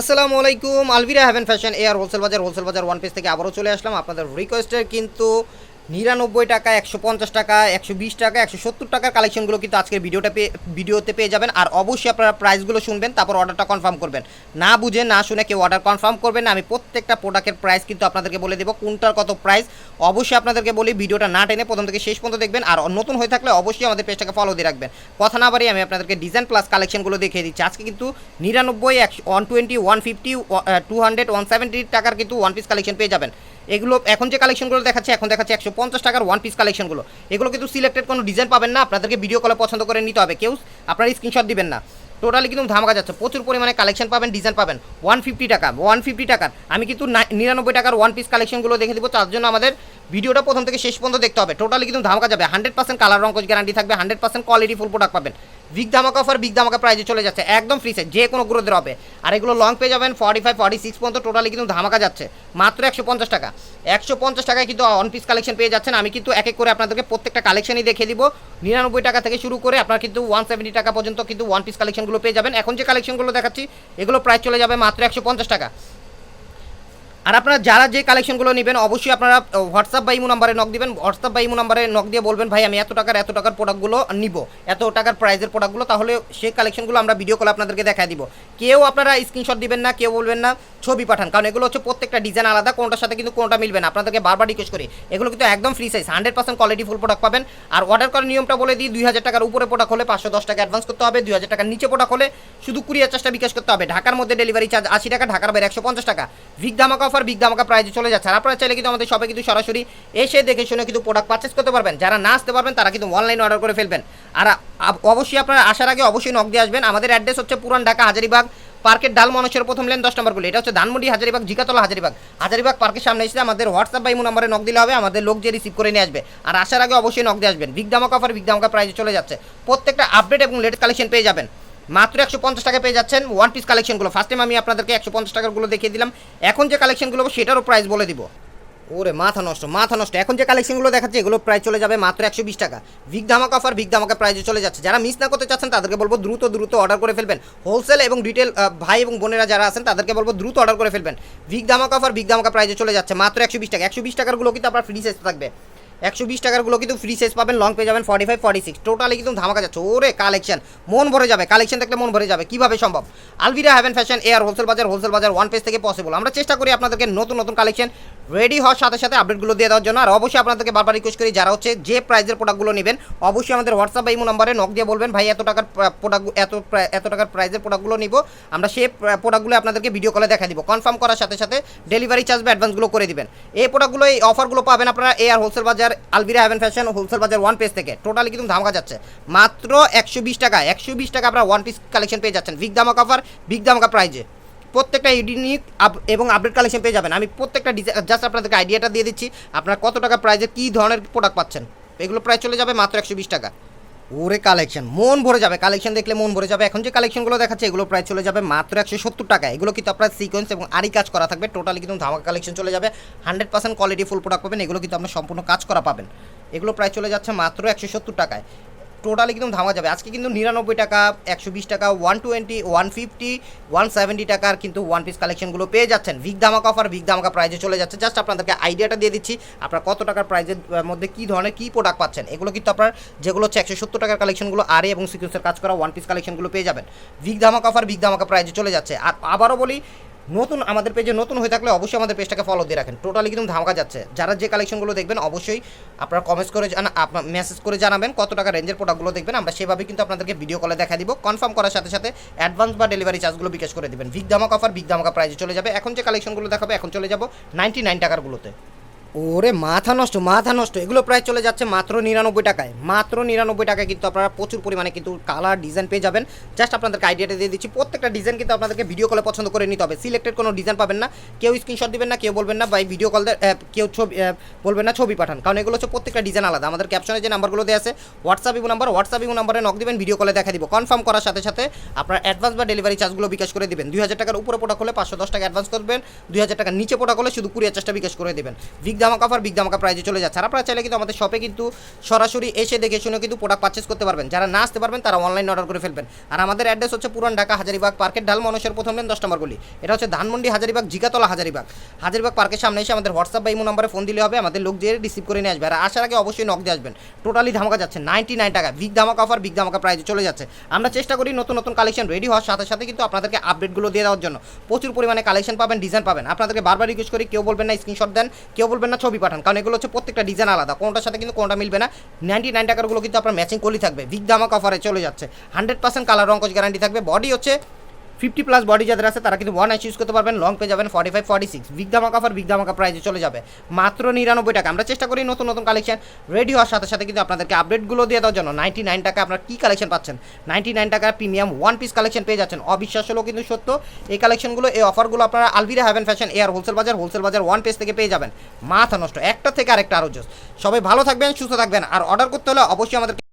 আসসালামু আলাইকুম, Alvira haven fashion air wholesale বাজার হোলসেল বাজার, ওয়ান পেজ থেকে আবারও চলে আসলাম আপনাদের রিকোয়েস্টের কিন্তু নিরানব্বই টাকা, একশো পঞ্চাশ টাকা, একশো বিশ টাকা, একশো সত্তর টাকার কালেকশনগুলো কিন্তু আজকের ভিডিওটা পেয়ে ভিডিওতে পেয়ে যাবেন। আর অবশ্যই আপনারা প্রাইসগুলো শুনবেন, তারপর অর্ডারটা কনফার্ম করবেন। না বুঝে, না শুনে কেউ অর্ডার কনফার্ম করবেন না, আমি প্রত্যেকটা প্রোডাক্টের প্রাইস কিন্তু আপনাদেরকে বলে দেবো, কোনটার কত প্রাইস অবশ্যই আপনাদেরকে বলি, ভিডিওটা না টেনে প্রথম থেকে শেষ পর্যন্ত দেখবেন, আর নতুন হয়ে থাকলে অবশ্যই আমাদের পেজটাকে ফলো দিয়ে রাখবেন। কথা না বাড়ি আমি আপনাদেরকে ডিজাইন প্লাস কালেকশনগুলো দেখিয়ে দিচ্ছি। আজকে কিন্তু নিরানব্বই, একশো one twenty one fifty two hundred one seventy টাকার কিন্তু ওয়ান পিস কালেকশন পেয়ে যাবেন। এগুলো এখন যে কালেকশনগুলো দেখাচ্ছে, এখন দেখাচ্ছে একশো পঞ্চাশ টাকার ওয়ান পিস কালেকশনগুলো এগুলো কিন্তু সিলেক্টেড কোনো ডিজাইন পাবেন না, আপনাদেরকে ভিডিও কলে পছন্দ করে নিতে হবে। কেউ আপনার স্ক্রিনশট দিবেন না। টোটালি কিন্তু ধামাকা যাচ্ছে। প্রচুর পরিমাণে কালেকশন পাবেন ডিজাইন পাবেন। ওয়ান ফিফটি টাকা ওয়ান ফিফটি টাকার। আমি কিন্তু নিরানব্বই টাকার ওয়ান পিস কালেকশনগুলো দেখে দিব, তার জন্য আমাদের ভিডিওটা প্রথম থেকে শেষ পর্যন্ত দেখতে হবে। টোটালি কিন্তু ধামাকা যাবে। হান্ড্রেড পার্সেন্ট কালার রঙ্কজ গ্যারান্টি থাকবে। Hundred percent quality full product পাবেন। বিগ ধামাকা অফার বিগ ধামাকা প্রাইজে চলে যাচ্ছে। একদম ফ্রি সাইজ যে কোনো গ্রোথের হবে। আর এগুলো লং পেয়ে যাবেন ফর্টি ফাইভ ফর্টি সিক্স পর্যন্ত টোটালি কিন্তু ধামাকা যাচ্ছে। মাত্র একশো পঞ্চাশ টাকা। একশো পঞ্চাশ টাকায় কিন্তু অন পিস কালেকশন পেয়ে যাচ্ছেন। আমি কিন্তু এক এক করে আপনাদেরকে প্রত্যেকটা কালেকশনই দেখিয়ে দিব। নিরানব্বই টাকা থেকে শুরু করে আপনার কিন্তু ওয়ান সেভেন্টি টাকা পর্যন্ত কিন্তু ওয়ান পিস কালেকশনগুলো পেয়ে যাবেন। এখন যে কালেকশনগুলো দেখাচ্ছি, এগুলো প্রাইস চলে যাবে মাত্র একশো পঞ্চাশ টাকা। আর আপনারা যারা যে কালেকশনগুলো নেবেন, অবশ্যই আপনারা হোয়াটসঅ্যাপ বা ইমো নাম্বারে নক দিবেন। হোয়াটসঅ্যাপ বা ইমো নাম্বারে নক দিয়ে বলবেন, ভাই, আমি এত টাকার এত টাকার প্রোডাক্টগুলো নিব। এত টাকার প্রাইজের প্রোডাক্টগুলো তাহলে সেই কালেকশনগুলো আমরা ভিডিও কলে আপনাদেরকে দেখাই দিব। কেউ আপনারা স্ক্রিনশট দিবেন না, কেউ বলবেন না, ছবি পাঠান। কারণ এগুলো হচ্ছে প্রত্যেকটা ডিজাইন আলাদা, কোনটার সাথে কিন্তু কোনটা মিলবে না। আপনাদেরকে বারবার রিকোয়েস্ট করি, এগুলো কিন্তু একদম free size hundred percent quality full product পাবেন। আর অর্ডার করার নিয়মটা বলে দিই, দুই হাজার টাকার উপরে প্রোডাক্ট হলে পাঁচশো দশ টাকা অ্যাডভান্স করতে হবে, দুই হাজার টাকার নিচে প্রোডাক্ট হলে শুধু কুড়ি চার্জটা বিকাশ করতে হবে। ঢাকার মধ্যে ডেলিভারি চার্জ আশি টাকা, ঢাকার বাইরে একশো পঞ্চাশ টাকা। বিগ ধামাকা অফার বিগ ধামাকা প্রাইজে চলে যাচ্ছে। আর আপনারা চাইলে কিন্তু আমাদের সবাই কিন্তু সরাসরি এসে দেখে শুনে কিন্তু প্রোডাক্ট পারচেস করতে পারবেন। যারা না আসতে পারবেন, তারা কিন্তু অনলাইন অর্ডার করে ফেলবেন। আর অবশ্যই আপনারা আসার আগে অবশ্যই নক দিয়ে আসবেন। আমাদের অ্যাড্রেস হচ্ছে পুরান ঢাকা, হাজারিবাগ পার্কের ডাল মানুষের প্রথম লেন দশ নম্বর বলে এটা হচ্ছে ধানমন্ডি হাজারিবাগ, জিকাতলা হাজারিবাগ। হাজারিবাগ পার্কের সামনে এসে আমাদের হোয়াটসঅ্যাপ বা ইমো নম্বরে নক দিলে হবে, আমাদের লোক যে রিসিভ করে নিয়ে আসবে। আর আসার আগে অবশ্যই নক দিয়ে আসবেন। বিগ ধামাকা অফার বিগ ধামাকা প্রাইজে চলে যাচ্ছে। প্রত্যেকটা আপডেট এবং লেটেস্ট কালেকশন পেয়ে যাবেন। মাত্র একশো পঞ্চাশ টাকা পেয়ে যাচ্ছেন ওয়ান পিস কালেকশনগুলো ফার্স্ট টাইম আমি আপনাদেরকে একশো পঞ্চাশ টাকারগুলো দেখিয়ে দিলাম। এখন যে কালেকশনগুলো সেটারও প্রাইস বলে দিব। ওরে, মাথা নষ্ট মাথা নষ্ট। এখন যে কালেকশনগুলো দেখাচ্ছে, এগুলো প্রায় চলে যাবে মাত্র একশো বিশ টাকা। ভিগ ধামাকা অফার ভিক ধামাকা প্রাইজে চলে যাচ্ছে। যারা মিস না করতে চাচ্ছেন, তাদেরকে বলব দ্রুত দ্রুত অর্ডার করে ফেলবেন। হোলসেল এবং রিটেল ভাই এবং বোনেরা যারা আছেন, তাদেরকে বলব দ্রুত অর্ডার করে ফেলবেন। ভিক ধামাকা অফার ভিক ধামাকা প্রাইজে চলে যাচ্ছে মাত্র একশো বিশ টাকা। একশো বিশ টাকারগুলো কিন্তু আপনার ফ্রিজ সাইজ থাকবে। একশো বিশ টাকারগুলো কিন্তু ফ্রি সাইজ পাবেন লং পেয়ে যাবেন forty five forty six totally কিন্তু ধামাকা যাচ্ছে। ওরে কালেকশন মন ভরে যাবে কালেকশন দেখলে মন ভরে যাবে। কীভাবে সম্ভব? Alvira haven fashion air wholesale বাজার হোলসেল বাজার ওয়ান পেজ থেকে পসিবল আমরা চেষ্টা করি আপনাদেরকে নতুন নতুন কালেকশন রেডি হওয়ার সাথে সাথে আপডেটগুলো দিয়ে দেওয়ার জন্য। আর অবশ্যই আপনাদেরকে বারবার রিকোয়েস্ট করি, যারা হচ্ছে যে প্রাইজের প্রোডাক্টগুলো নেবেন, অবশ্যই আমাদের হোয়াটসঅ্যাপ বা ইমো নাম্বারে নক দিয়ে বলবেন, ভাই, এত টাকার প্রোডাক্ট এত এত টাকার প্রাইজের প্রোডাক্টগুলো নিব, আমরা সেই প্রোডাক্টগুলো আপনাদেরকে ভিডিও কলে দেখা দিব। কনফার্ম করার সাথে সাথে ডেলিভারি চার্জ বা অ্যাডভান্সগুলো করে দিবেন। এই প্রোডাক্টগুলো এই অফারগুলো পাবেন আপনারা এয়ার হোলসেল বাজার আলবিরা হ্যাভেন ফ্যাশন হোলসেল বাজার ওয়ান পেজ থেকে। টোটালি কিন্তু ধামাকা যাচ্ছে। মাত্র একশো বিশ টাকা একশো বিশ টাকা আপনার ওয়ান পিস কালেকশন পেয়ে যাচ্ছেন। বিগ ধামাকা অফার বিগ ধামাকা প্রাইজে প্রত্যেকটা ইউনিক এবং আপডেট কালেকশন পেয়ে যাবেন। আমি প্রত্যেকটা জাস্ট আপনাদেরকে আইডিয়াটা দিয়ে দিচ্ছি। আপনারা কত টাকা প্রাইজে কী ধরনের প্রোডাক্ট পাচ্ছেন? এগুলো প্রায় চলে যাবে মাত্র একশো বিশ টাকা ওরে কালেকশন মন ভরে যাবে। কালেকশন দেখলে মন ভরে যাবে। এখন যে কালেকশনগুলো দেখাচ্ছে, এগুলো প্রায় চলে যাবে মাত্র একশো সত্তর টাকা এগুলো কিন্তু আপনার সিকোয়েন্স এবং আরই কাজ করা থাকবে। টোটালি কিন্তু ধামাকা কালেকশন চলে যাবে। Hundred percent quality full product পাবেন। এগুলো কিন্তু আপনার সম্পূর্ণ কাজ করা পাবেন। এগুলো প্রায় চলে যাচ্ছে মাত্র একশো সত্তর টাকায়। টোটালি কিন্তু ধামা যাবে। আজকে কিন্তু নিরানব্বই টাকা, একশো বিশ টাকা one twenty one fifty one seventy টাকার কিন্তু ওয়ান পিস কালেকশনগুলো পেয়ে যাচ্ছেন। বিগ ধামাকা অফার বিগ ধামাকা প্রাইজে চলে যাচ্ছে। জাস্ট আপনাদেরকে আইডিয়াটা দিয়ে দিচ্ছি, আপনার কত টাকার প্রাইজের মধ্যে কী ধরনের, কী প্রোডাক্ট পাচ্ছেন? এগুলো কিন্তু আপনার, যেগুলো হচ্ছে একশো সত্তর টাকার কালেকশনগুলো আরে এবং সিকিউন্সের কাজ করা ওয়ান পিস কালেকশনগুলো পেয়ে যাবেন। বিগ ধামাকা অফার বিগ ধামাকা প্রাইজে চলে যাচ্ছে। আর আবারও বলি নতুন আমাদের পেজে নতুন হয়ে থাকলে অবশ্যই আমাদের পেজটাকে ফলো দিয়ে রাখেন। টোটালি কিন্তু ধামাকা যাচ্ছে। যারা যে কালেকশনগুলো দেখবেন, অবশ্যই আপনারা কমেন্টস করে আপনার মেসেজ করে জানাবেন কত টাকা রেঞ্জের প্রোডাক্টগুলো দেখবেন। আমরা সেভাবে কিন্তু আপনাদেরকে ভিডিও কলে দেখা দিব। কনফার্ম করার সাথে সাথে অ্যাডভান্স বা ডেলিভারি চার্জগুলো বিকাশ করে দেবেন। বিগ ধামাকা অফার বিগ ধামাকা প্রাইজে চলে যাবে। এখন যে কালেকশনগুলো দেখাবে, এখন চলে যাব নাইনটি নাইন টাকারগুলোতে ওরে মাথা নষ্ট মাথা নষ্ট। এগুলো প্রায় চলে যাচ্ছে মাত্র নিরানব্বই টাকায়। মাত্র নিরানব্বই টাকায় কিন্তু আপনারা প্রচুর পরিমাণে কিন্তু কালার ডিজাইন পেয়ে যাবেন। জাস্ট আপনাদেরকে আইডিয়াটা দিয়ে দিচ্ছি, প্রত্যেকটা ডিজাইন কিন্তু আপনাদেরকে ভিডিও কলে পছন্দ করে নিতে হবে। সিলেক্টেড কোনো ডিজাইন পাবেন না, কেউ স্ক্রিনশট দিবেন না, কেউ বলবেন না ভাই ভিডিও কল কেউ ছবি বলবেন না, ছবি পাঠান। কারণ এগুলো হচ্ছে প্রত্যেকটা ডিজাইন আলাদা। আমাদের ক্যাপশনে যে নাম্বারগুলো দেওয়া আছে WhatsApp you number WhatsApp you নাম্বারে নক দিবেন ভিডিও কলে দেখা দিব। কনফার্ম করার সাথে সাথে আপনার অ্যাডভান্স বা ডেলিভারি চার্জগুলো বিকাশ করে দেবেন। দুই হাজার টাকার উপরে প্রোডাক্ট হলে পাঁচশো দশ টাকা অ্যাডভান্স করবেন, দুই হাজার টাকার নিচে প্রোডাক্ট হলে শুধু কুড়ি হাজার বিকাশ করে দেবেন। বিগ ধামাকা অফার বিগ ধামাকা প্রাইজে চলে যাচ্ছে। আর আপনারা চাইলে কিন্তু আমাদের শপে কিন্তু সরাসরি এসে দেখে শুনে কিন্তু প্রোডাক্ট পারচেস করতে পারবেন। যারা না আসতে পারবেন, তারা অনলাইন অর্ডার করে ফেলবেন। আর আমাদের অ্যাড্রেস হচ্ছে পুরান ঢাকা, হাজারিবাগ পার্কের ডাল মানুষের প্রথম লেন দশ নম্বর গলি। এটা হচ্ছে ধানমন্ডি, হাজারিবাগ, জিগাতলা, হাজারিবাগ। হাজারিবাগ পার্কের সামনে এসে আমাদের হোয়াটসঅ্যাপ বা ইমো নাম্বারে ফোন দিলে হবে, আমাদের লোক দিয়ে রিসিভ করে নিয়ে আসবে। আর আসার আগে অবশ্যই নক দিয়ে আসবেন। টোটালি ধামাকা যাচ্ছে নাইনটি নাইন টাকা। বিগ ধামাকা অফার বিগ ধামাকা প্রাইজে চলে যাচ্ছে। আমরা চেষ্টা করি নতুন নতুন কালেকশন রেডি হওয়ার সাথে সাথে কিন্তু আপনাদেরকে আপডেটগুলো দিয়ে দেওয়ার জন্য। প্রচুর পরিমাণে কালেকশন পাবেন ডিজাইন পাবেন। আপনাদেরকে বারবার রিকোয়েস্ট করি, কেউ বলবেন না স্ক্রিনশট দেন। কেউ বলবেন না ছবি পাঠান। কারণ এগুলো হচ্ছে প্রত্যেকটা ডিজাইন আলাদা। কোনটার সাথে কিন্তু কোনটা মিলবে না। নাইনটি নাইন টাকারগুলো কিন্তু আপনার ম্যাচিং করলেই থাকবে। বিগ ধামাক অফারে চলে যাচ্ছে। হান্ড্রেড পার্সেন্ট কালার রঙ্কজ গ্যারান্টি থাকবে। বডি হচ্ছে ফিফটি প্লাস বডি যাদের আছে, তারা কিন্তু ওয়ান আইস ইউজ করতে পারবেন লং পেয়ে যাবেন forty five forty six big ধামাকা অফার বিগ প্রাইজে চলে যাবে। মাত্র নিরানব্বই টাকা। আমরা চেষ্টা করি নতুন নতুন কালেকশন রেডি হওয়ার সাথে সাথে কিন্তু আপনাদেরকে আপডেটগুলো দিয়ে দেওয়ার জন্য। নাইনটি নাইন টাকা আপনার কী কালেকশন পাচ্ছেন? নাইনটি নাইন টাকা প্রিমিয়াম ওয়ান পিস কালেকশন পেয়ে যাচ্ছেন। অবিশ্বাস হলেও কিন্তু সত্য, এই কালেকশনগুলো এই অফারগুলো আপনারা Alvira haven fashion air wholesale বাজার হোলসেল বাজার ওয়ান পেজ থেকে পেয়ে যাবেন। মাথা নষ্ট। একটা থেকে আরেকটা আরও জোস। সবাই ভালো থাকবেন, সুস্থ থাকবেন। আর অর্ডার করতে হলে অবশ্যই আমাদের